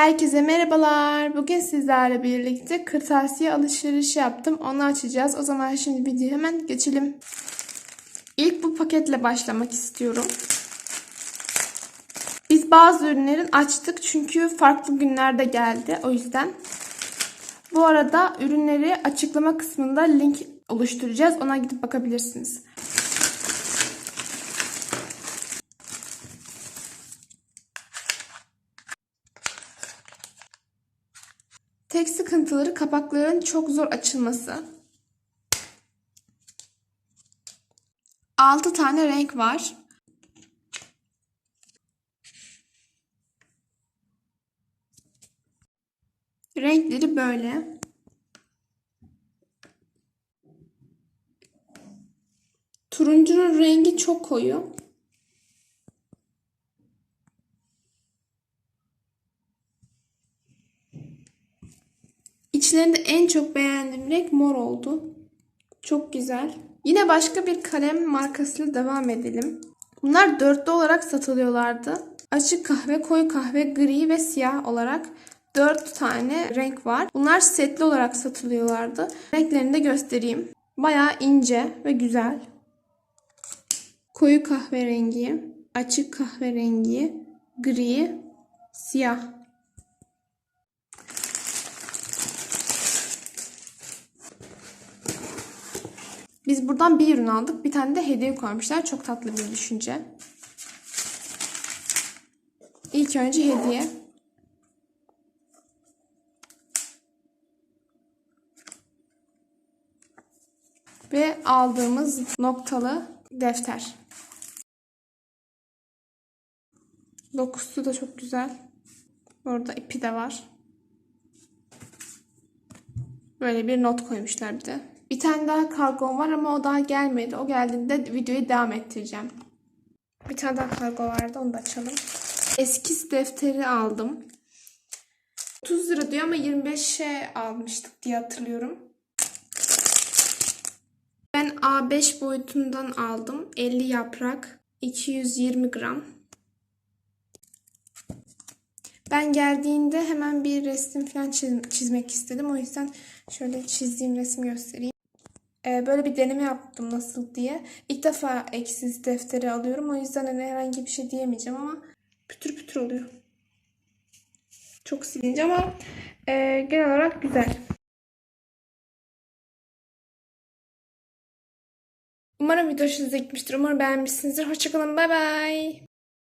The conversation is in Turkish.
Herkese merhabalar. Bugün sizlerle birlikte kırtasiye alışverişi yaptım. Onu açacağız. O zaman şimdi videoya hemen geçelim. İlk bu paketle başlamak istiyorum. Biz bazı ürünlerin açtık çünkü farklı günlerde geldi. O yüzden. Bu arada ürünleri açıklama kısmında link oluşturacağız. Ona gidip bakabilirsiniz. Tek sıkıntıları kapakların çok zor açılması. 6 tane renk var. Renkleri böyle. Turuncunun rengi çok koyu. İçlerinde en çok beğendiğim renk mor oldu. Çok güzel. Yine başka bir kalem markasıyla devam edelim. Bunlar dörtlü olarak satılıyorlardı. Açık kahve, koyu kahve, gri ve siyah olarak 4 tane renk var. Bunlar setli olarak satılıyorlardı. Renklerini de göstereyim. Bayağı ince ve güzel. Koyu kahverengi, açık kahverengi, gri, siyah. Biz buradan bir ürün aldık. Bir tane de hediye koymuşlar. Çok tatlı bir düşünce. İlk önce hediye. Ve aldığımız noktalı defter. Dokusu da çok güzel. Orada ipi de var. Böyle bir not koymuşlar bir de. Bir tane daha kargom var ama o daha gelmedi. O geldiğinde videoyu devam ettireceğim. Bir tane daha kargo vardı. Onu da açalım. Eskiz defteri aldım. 30 lira diyor ama 25'e almıştık diye hatırlıyorum. Ben A5 boyutundan aldım. 50 yaprak. 220 gram. Ben geldiğinde hemen bir resim falan çizmek istedim. O yüzden şöyle çizdiğim resmi göstereyim. Ee, böyle bir deneme yaptım nasıl diye. İlk defa eksiz defteri alıyorum. O yüzden hani herhangi bir şey diyemeyeceğim ama pütür pütür oluyor. Çok silince ama e, genel olarak güzel. Umarım video hoşunuza gitmiştir. Umarım beğenmişsinizdir. Hoşçakalın. Bay bay.